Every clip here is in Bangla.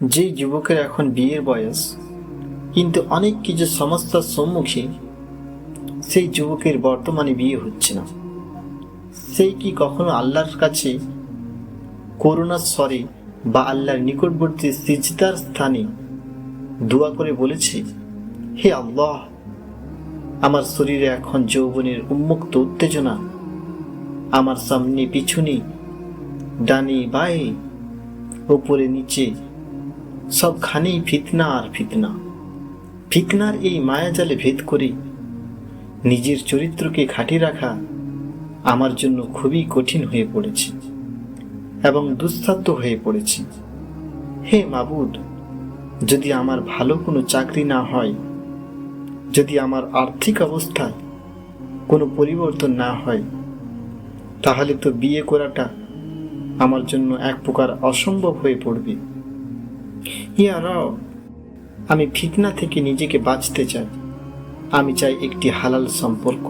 যে যুবকের এখন বিয়ের বয়স, কিন্তু অনেক কিছু সমস্যার সম্মুখীন সেই যুবকের বর্তমানে বিয়ে হচ্ছে না। সেই কি কখনো আল্লাহর কাছে করুণার স্বরে বা আল্লাহর নিকটবর্তী সিজদার স্থানে দোয়া করে বলেছে, হে আল্লাহ, আমার শরীরে এখন যৌবনের উন্মুক্ত উত্তেজনা, আমার সামনে পিছনে, ডানে বায়ে ওপরে নিচে সবখানেই ফিতনা আর ফিতনা। ফিতনার এই মায়াজালে ভেদ করে, নিজের চরিত্রকে খাটি রাখা আমার জন্য খুবই কঠিন হয়ে পড়েছে এবং দুঃসাধ্য হয়ে পড়েছে। হে মাবুদ, যদি আমার ভালো কোনো চাকরি না হয়, যদি আমার আর্থিক অবস্থায় কোনো পরিবর্তন না হয়, তাহলে তো বিয়ে করাটা আমার জন্য এক প্রকার অসম্ভব হয়ে পড়বে। ইয়া রব আমি ফিতনা থেকে নিজেকে বাঁচতে চাই। আমি চাই একটি হালাল সম্পর্ক,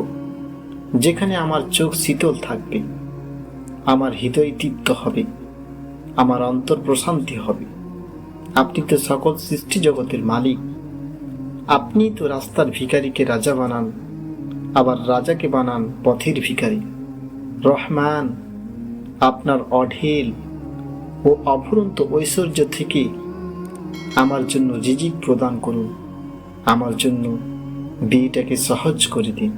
যেখানে আমার চোখ শীতল থাকবে, আমার হৃদয় তৃপ্ত হবে, আমার অন্তর প্রশান্তি হবে। আপনি তো সকল সৃষ্টি জগতের মালিক। আপনি তো রাস্তার ভিখারিকে রাজা বানান, আবার রাজাকে বানান পথের ভিখারি। রহমান, আপনার অঢেল ও অফুরন্ত ঐশ্বর্য থেকে আমার জন্য রিজিক প্রদান করুন। আমার জন্য বিয়েটাকে সহজ করে দিন।